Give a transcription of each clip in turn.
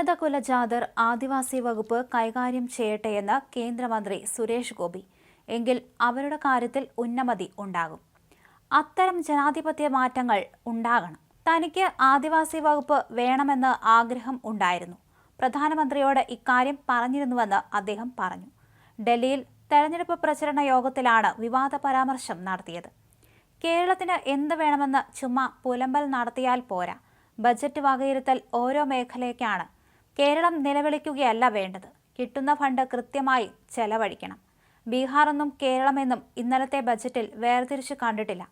ഉന്നത കുലജാതർ ആദിവാസി വകുപ്പ് കൈകാര്യം ചെയ്യട്ടെയെന്ന് കേന്ദ്രമന്ത്രി സുരേഷ് ഗോപി. എങ്കിൽ അവരുടെ കാര്യത്തിൽ ഉന്നമതി ഉണ്ടാകും. അത്തരം ജനാധിപത്യ മാറ്റങ്ങൾ ഉണ്ടാകണം. തനിക്ക് ആദിവാസി വകുപ്പ് വേണമെന്ന് ആഗ്രഹം ഉണ്ടായിരുന്നു. പ്രധാനമന്ത്രിയോട് ഇക്കാര്യം പറഞ്ഞിരുന്നുവെന്ന് അദ്ദേഹം പറഞ്ഞു. ഡൽഹിയിൽ തെരഞ്ഞെടുപ്പ് പ്രചരണ യോഗത്തിലാണ് വിവാദ പരാമർശം നടത്തിയത്. കേരളത്തിന് എന്ത് വേണമെന്ന് ചുമ്മാ പുലമ്പൽ നടത്തിയാൽ പോരാ. ബജറ്റ് വകയിരുത്തൽ ഓരോ മേഖലയ്ക്കാണ് കേരളം നിലവിളിക്കുകയല്ല വേണ്ടത്. കിട്ടുന്ന ഫണ്ട് കൃത്യമായി ചെലവഴിക്കണം. ബീഹാറെന്നും കേരളമെന്നും ഇന്നലത്തെ ബജറ്റിൽ വേർതിരിച്ചു കണ്ടിട്ടില്ല.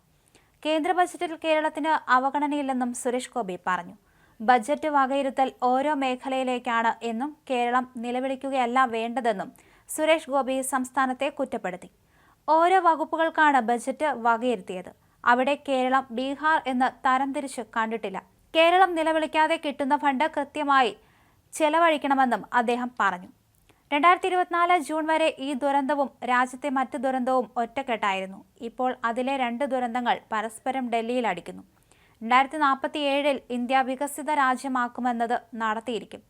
കേന്ദ്ര ബജറ്റിൽ കേരളത്തിന് അവഗണനയില്ലെന്നും സുരേഷ് ഗോപി പറഞ്ഞു. ബജറ്റ് വകയിരുത്തൽ ഓരോ മേഖലയിലേക്കാണ് എന്നും കേരളം നിലവിളിക്കുകയല്ല വേണ്ടതെന്നും സുരേഷ് ഗോപി സംസ്ഥാനത്തെ കുറ്റപ്പെടുത്തി. ഓരോ വകുപ്പുകൾക്കാണ് ബജറ്റ് വകയിരുത്തിയത്. അവിടെ കേരളം ബീഹാർ എന്ന് തരംതിരിച്ച് കണ്ടിട്ടില്ല. കേരളം നിലവിളിക്കാതെ കിട്ടുന്ന ഫണ്ട് കൃത്യമായി ചെലവഴിക്കണമെന്നും അദ്ദേഹം പറഞ്ഞു. രണ്ടായിരത്തി ഇരുപത്തിനാല് ജൂൺ വരെ ഈ ദുരന്തവും രാജ്യത്തെ മറ്റ് ദുരന്തവും ഒറ്റക്കെട്ടായിരുന്നു. ഇപ്പോൾ അതിലെ രണ്ട് ദുരന്തങ്ങൾ പരസ്പരം ഡൽഹിയിൽ അടിക്കുന്നു. രണ്ടായിരത്തി നാൽപ്പത്തി ഏഴിൽ ഇന്ത്യ വികസിത രാജ്യമാക്കുമെന്നത് നടത്തിയിരിക്കും.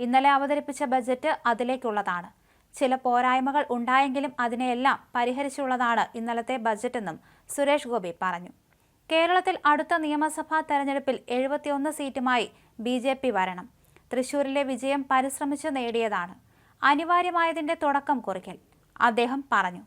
ഇന്നലെ അവതരിപ്പിച്ച ബജറ്റ് അതിലേക്കുള്ളതാണ്. ചില പോരായ്മകൾ ഉണ്ടായെങ്കിലും അതിനെയെല്ലാം പരിഹരിച്ചുള്ളതാണ് ഇന്നലത്തെ ബജറ്റെന്നും സുരേഷ് ഗോപി പറഞ്ഞു. കേരളത്തിൽ അടുത്ത നിയമസഭാ തെരഞ്ഞെടുപ്പിൽ എഴുപത്തിയൊന്ന് സീറ്റുമായി ബി വരണം. തൃശൂരിലെ വിജയം പരിശ്രമിച്ചു നേടിയതാണ്. അനിവാര്യമായതിന്റെ തുടക്കം കുറിക്കൽ. അദ്ദേഹം പറഞ്ഞു.